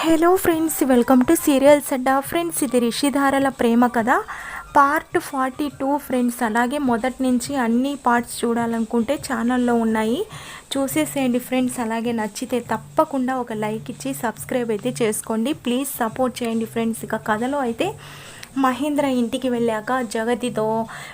Hello friends welcome to serials Adda friends ఇది రిషిధారల ప్రేమ కథ. పార్ట్ ఫార్టీ టూ ఫ్రెండ్స్ అలాగే మొదటి నుంచి అన్ని పార్ట్స్ చూడాలనుకుంటే ఛానల్లో ఉన్నాయి. చూసేసేయండి ఫ్రెండ్స్ అలాగే నచ్చితే తప్పకుండా ఒక లైక్ ఇచ్చి సబ్స్క్రైబ్ అయితే చేసుకోండి. ప్లీజ్ సపోర్ట్ చేయండి ఫ్రెండ్స్. ఇక కథలో అయితే మహేంద్ర ఇంటికి వెళ్ళాక జగతితో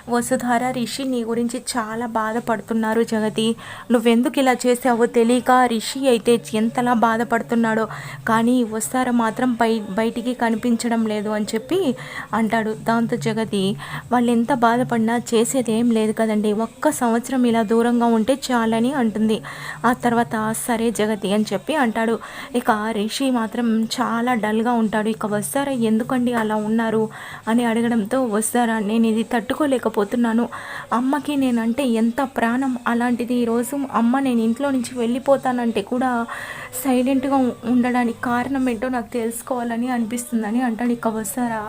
వసుధార రిషి నీ గురించి చాలా బాధపడుతున్నారు జగతి. నువ్వెందుకు ఇలా చేసావో తెలియక రిషి అయితే ఎంతలా బాధపడుతున్నాడో. కానీ వసుధార మాత్రం బై బయటికి కనిపించడం లేదు అని చెప్పి అంటాడు దాంతో జగతి. వాళ్ళు ఎంత బాధపడినా చేసేది ఏం లేదు కదండి. ఒక్క సంవత్సరం ఇలా దూరంగా ఉంటే చాలని అంటుంది. ఆ తర్వాత సరే జగతి అని చెప్పి అంటాడు. ఇక రిషి మాత్రం చాలా డల్గా ఉంటాడు. ఇక వస్తారా ఎందుకండి అలా ఉన్నారు? అని అడగడంతో వస్తారా? నేను ఇది తట్టుకోలేకపోతున్నాను. అమ్మకి నేనంటే ఎంత ప్రాణం? అలాంటిది ఈరోజు అమ్మ నేను ఇంట్లో నుంచి వెళ్ళిపోతానంటే కూడా సైలెంట్గా ఉండడానికి కారణం ఏంటో నాకు తెలుసుకోవాలని అనిపిస్తుందని అంటాడు. ఇక వస్తారా?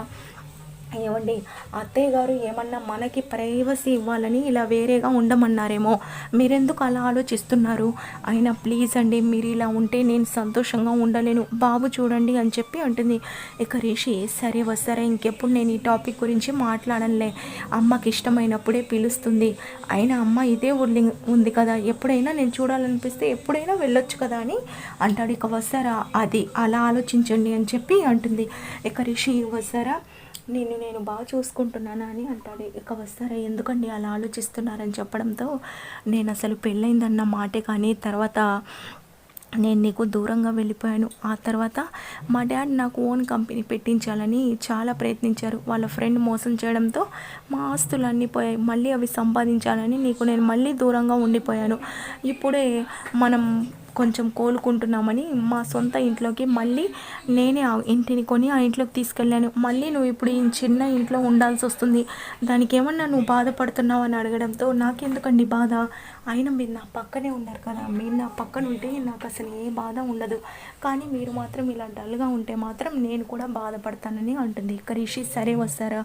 ఏమండి అత్తయ్య గారు ఏమన్నా మనకి ప్రైవసీ ఇవ్వాలని ఇలా వేరేగా ఉండమన్నారేమో. మీరెందుకు అలా ఆలోచిస్తున్నారు? అయినా ప్లీజ్ అండి మీరు ఇలా ఉంటే నేను సంతోషంగా ఉండలేను. బాబు చూడండి అని చెప్పి అంటుంది. ఇక రిషి సరే వస్తారా ఇంకెప్పుడు నేను ఈ టాపిక్ గురించి మాట్లాడనులే. అమ్మకి ఇష్టమైనప్పుడే పిలుస్తుంది. అయినా అమ్మ ఇదే ఉంది ఉంది కదా. ఎప్పుడైనా నేను చూడాలనిపిస్తే ఎప్పుడైనా వెళ్ళొచ్చు కదా అని అంటాడు. ఇక వస్తారా అది అలా ఆలోచించండి అని చెప్పి అంటుంది. ఇక రిషి వస్తారా నిన్ను నేను బాగా చూసుకుంటున్నానా అని అంటాడు. ఇక వస్తారా? ఎందుకండి అలా ఆలోచిస్తున్నారని చెప్పడంతో నేను అసలు పెళ్ళైందన్న మాటే కానీ తర్వాత నేను నీకు దూరంగా వెళ్ళిపోయాను. ఆ తర్వాత మా డాడ్ నాకు ఓన్ కంపెనీ పెట్టించాలని చాలా ప్రయత్నించారు. వాళ్ళ ఫ్రెండ్ మోసం చేయడంతో మా ఆస్తులు అన్నీ పోయాయి. మళ్ళీ అవి సంపాదించాలని నీకు నేను మళ్ళీ దూరంగా ఉండిపోయాను. ఇప్పుడే మనం కొంచెం కోలుకుంటున్నామని మా సొంత ఇంట్లోకి మళ్ళీ నేనే ఆ ఇంటిని కొని ఆ ఇంట్లోకి తీసుకెళ్ళాను. మళ్ళీ నువ్వు ఇప్పుడు ఈ చిన్న ఇంట్లో ఉండాల్సి వస్తుంది. దానికి ఏమన్నా నువ్వు బాధపడుతున్నావు అని అడగడంతో నాకెందుకండి బాధ? ఆయన మీరు నా పక్కనే ఉన్నారు కదా. మీరు నా పక్కన ఉంటే నాకు అసలు ఏ బాధ ఉండదు. కానీ మీరు మాత్రం ఇలా డల్గా ఉంటే మాత్రం నేను కూడా బాధపడతానని అంటుంది. ఇక రిషి సరే వస్తారా?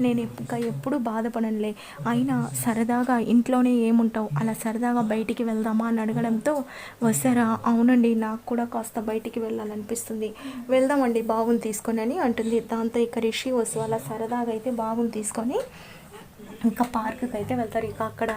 నేను ఇంకా ఎప్పుడు బాధపడనులే. అయినా సరదాగా ఇంట్లోనే ఏముంటావు? అలా సరదాగా బయటికి వెళ్దామా అని అడగడంతో వస్తారు? అవునండి నాకు కూడా కాస్త బయటికి వెళ్ళాలనిపిస్తుంది. వెళ్దామండి బాబుని తీసుకొని అని అంటుంది. దాంతో ఇక రిషి వస్తు అలా సరదాగా అయితే బాబుని తీసుకొని ఇంకా పార్క్కి అయితే వెళ్తారు. ఇక అక్కడ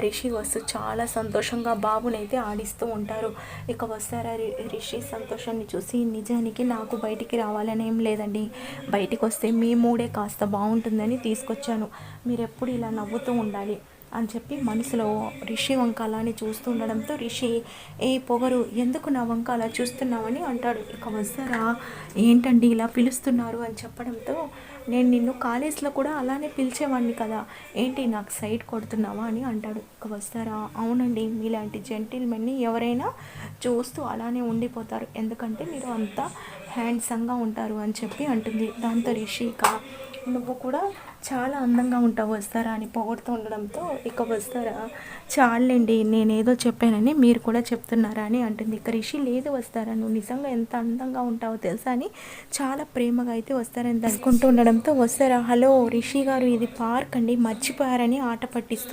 రిషి వస్తు చాలా సంతోషంగా బాబుని అయితే ఆడిస్తూ ఉంటారు. ఇక వస్తారా రిషి సంతోషాన్ని చూసి నిజానికి నాకు బయటికి రావాలని ఏం లేదండి. బయటికి వస్తే మీ మూడే కాస్త బాగుంటుందని తీసుకొచ్చాను. మీరు ఎప్పుడు ఇలా నవ్వుతూ ఉండాలి. అని చెప్పి మనసులో రిషి వంక అలానే చూస్తూ ఉండడంతో రిషి ఏ పొగరు ఎందుకు నా వంక అలా చూస్తున్నావని అంటాడు. ఇక వస్తారా ఏంటండి ఇలా పిలుస్తున్నారు? అని చెప్పడంతో నేను నిన్ను కాలేజ్లో కూడా అలానే పిలిచేవాడిని కదా. ఏంటి నాకు సైడ్ కొడుతున్నావా? అని అంటాడు. ఇక వస్తారా అవునండి మీలాంటి జెంటిల్మెన్ని ఎవరైనా చూస్తూ అలానే ఉండిపోతారు. ఎందుకంటే మీరు అంతా హ్యాండ్సంగా ఉంటారు అని చెప్పి అంటుంది. దాంతో రిషి ఇక నువ్వు కూడా చాలా అందంగా ఉంటావు వస్తారా అని పొగడుతూ ఉండడంతో ఇక వస్తారా? చాలండి నేనేదో చెప్పానని మీరు కూడా చెప్తున్నారా అని అంటుంది. ఇక రిషి లేదు వస్తారా? నువ్వు నిజంగా ఎంత అందంగా ఉంటావో తెలుసా అని చాలా ప్రేమగా అయితే వస్తారని అనుకుంటూ ఉండడంతో వస్తారా? హలో రిషి గారు ఇది పార్క్ అండి మర్చిపోయారని ఆట పట్టిస్తూ